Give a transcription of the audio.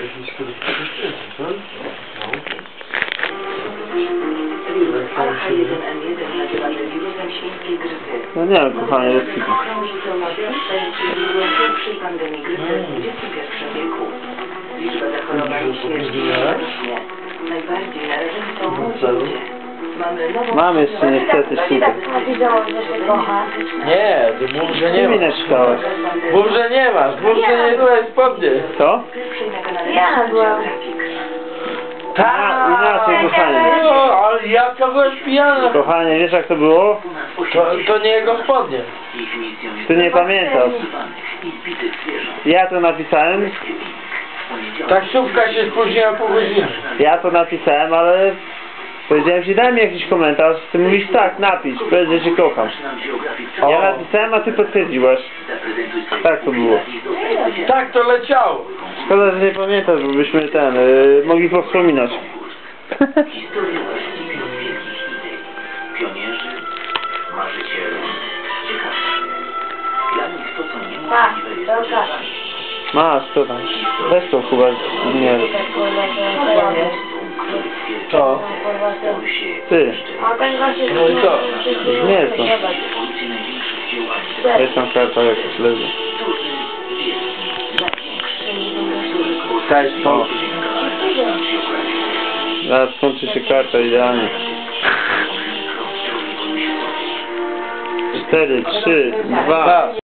Krótkie zdjęcie, tak? Wirus Alfa1N1 nazywany wirusem świńskiej grypy. No nie kochanie, jest tylko. Krąży to na źródłem pierwszej pandemii grypy w XXI wieku. Liczba zachorowań i śmierci rośnie. Najbardziej narażeni są młodzi ludzie. Mamy nową... Mam jeszcze niestety sztukę. Napisałam, że się kocha. Nie, ty mów, że nie masz. Mów, że nie masz. Mów, że nie byłeś spodnie. Co? Ja byłam. A, inaczej, kochanie. No, ale jaka byłeś pijana. Kochanie, wiesz jak to było? To, to nie jego spodnie. Ty nie pamiętasz. Ja to napisałem, Taksówka się spóźniła pół godziny. ja to napisałem, ale powiedziałem ci, daj mi jakiś komentarz. Ty mówisz tak, napisz, powiedz, że cię kocham. Ja napisałem, a ty potwierdziłaś. Tak to było. Tak to leciało. Szkoda, że nie pamiętasz, bo byśmy ten, y, mogli powspominać. Historia właściwie od wielkich idei. Pionierzy, marzyciele, ciekawcy. Dla nich to, co Tak, niemożliwe, jest dobra. możliwość. Masz, co tam? Weź to chyba, nie Co? Ty, A ten właśnie... No i co? Nie, to. Największych dzieł architektury, weź tam karta jakaś leży. duży, wielki, największy, duży kurs, Daj O, spokój. zaraz skończy się karta idealnie. Cztery, trzy, dwa. Dwa.